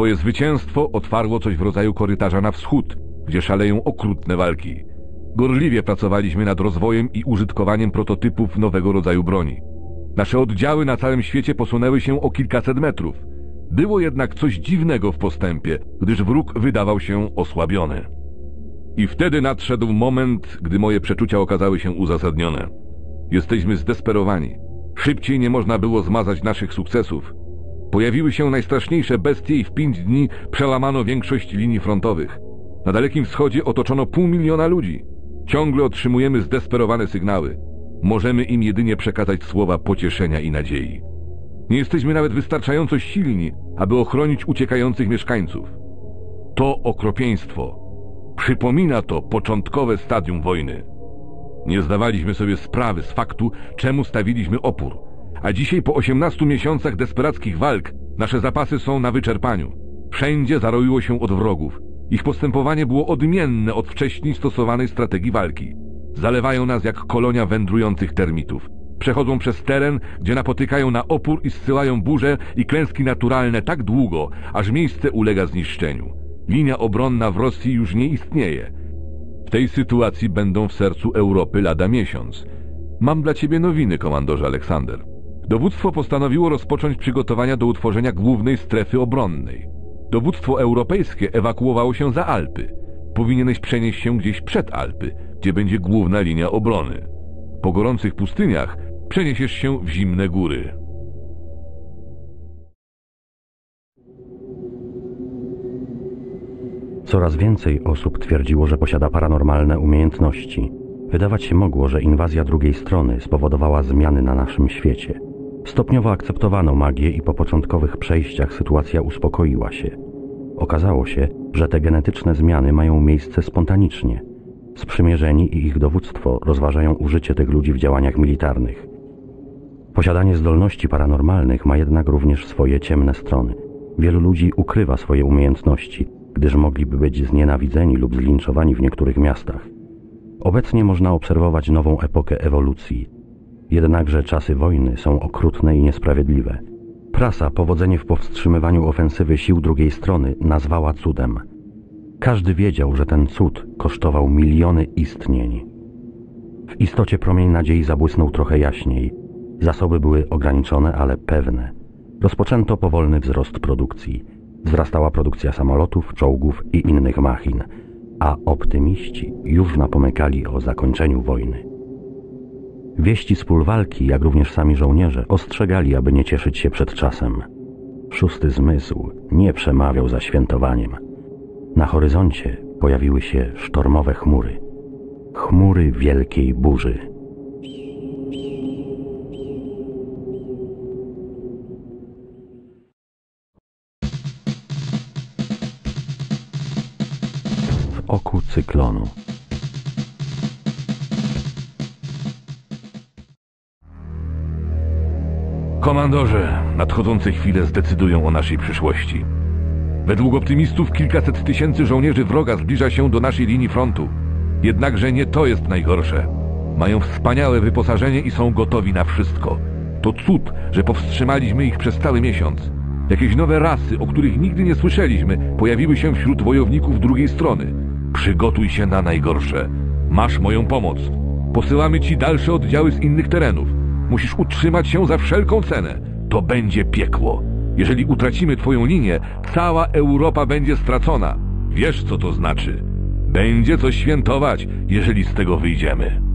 Twoje zwycięstwo otwarło coś w rodzaju korytarza na wschód, gdzie szaleją okrutne walki. Gorliwie pracowaliśmy nad rozwojem i użytkowaniem prototypów nowego rodzaju broni. Nasze oddziały na całym świecie posunęły się o kilkaset metrów. Było jednak coś dziwnego w postępie, gdyż wróg wydawał się osłabiony. I wtedy nadszedł moment, gdy moje przeczucia okazały się uzasadnione. Jesteśmy zdesperowani. Szybciej nie można było zmazać naszych sukcesów. Pojawiły się najstraszniejsze bestie i w pięć dni przełamano większość linii frontowych. Na Dalekim Wschodzie otoczono pół miliona ludzi. Ciągle otrzymujemy zdesperowane sygnały. Możemy im jedynie przekazać słowa pocieszenia i nadziei. Nie jesteśmy nawet wystarczająco silni, aby ochronić uciekających mieszkańców. To okropieństwo. Przypomina to początkowe stadium wojny. Nie zdawaliśmy sobie sprawy z faktu, czemu stawiliśmy opór. A dzisiaj po 18 miesiącach desperackich walk nasze zapasy są na wyczerpaniu. Wszędzie zaroiło się od wrogów. Ich postępowanie było odmienne od wcześniej stosowanej strategii walki. Zalewają nas jak kolonia wędrujących termitów. Przechodzą przez teren, gdzie napotykają na opór i zsyłają burze i klęski naturalne tak długo, aż miejsce ulega zniszczeniu. Linia obronna w Rosji już nie istnieje. W tej sytuacji będą w sercu Europy lada miesiąc. Mam dla ciebie nowiny, komandorze Aleksander. Dowództwo postanowiło rozpocząć przygotowania do utworzenia głównej strefy obronnej. Dowództwo europejskie ewakuowało się za Alpy. Powinieneś przenieść się gdzieś przed Alpy, gdzie będzie główna linia obrony. Po gorących pustyniach przeniesiesz się w zimne góry. Coraz więcej osób twierdziło, że posiada paranormalne umiejętności. Wydawać się mogło, że inwazja drugiej strony spowodowała zmiany na naszym świecie. Stopniowo akceptowano magię i po początkowych przejściach sytuacja uspokoiła się. Okazało się, że te genetyczne zmiany mają miejsce spontanicznie. Sprzymierzeni i ich dowództwo rozważają użycie tych ludzi w działaniach militarnych. Posiadanie zdolności paranormalnych ma jednak również swoje ciemne strony. Wielu ludzi ukrywa swoje umiejętności, gdyż mogliby być znienawidzeni lub zlinczowani w niektórych miastach. Obecnie można obserwować nową epokę ewolucji. Jednakże czasy wojny są okrutne i niesprawiedliwe. Prasa powodzenie w powstrzymywaniu ofensywy sił drugiej strony nazwała cudem. Każdy wiedział, że ten cud kosztował miliony istnień. W istocie promień nadziei zabłysnął trochę jaśniej. Zasoby były ograniczone, ale pewne. Rozpoczęto powolny wzrost produkcji. Wzrastała produkcja samolotów, czołgów i innych machin, a optymiści już napomykali o zakończeniu wojny. Wieści z pól walki, jak również sami żołnierze, ostrzegali, aby nie cieszyć się przed czasem. Szósty zmysł nie przemawiał za świętowaniem. Na horyzoncie pojawiły się sztormowe chmury. Chmury wielkiej burzy. W oku cyklonu. Komandorze, nadchodzące chwile zdecydują o naszej przyszłości. Według optymistów kilkaset tysięcy żołnierzy wroga zbliża się do naszej linii frontu. Jednakże nie to jest najgorsze. Mają wspaniałe wyposażenie i są gotowi na wszystko. To cud, że powstrzymaliśmy ich przez cały miesiąc. Jakieś nowe rasy, o których nigdy nie słyszeliśmy, pojawiły się wśród wojowników drugiej strony. Przygotuj się na najgorsze. Masz moją pomoc. Posyłamy ci dalsze oddziały z innych terenów. Musisz utrzymać się za wszelką cenę. To będzie piekło. Jeżeli utracimy twoją linię, cała Europa będzie stracona. Wiesz, co to znaczy. Będzie co świętować, jeżeli z tego wyjdziemy.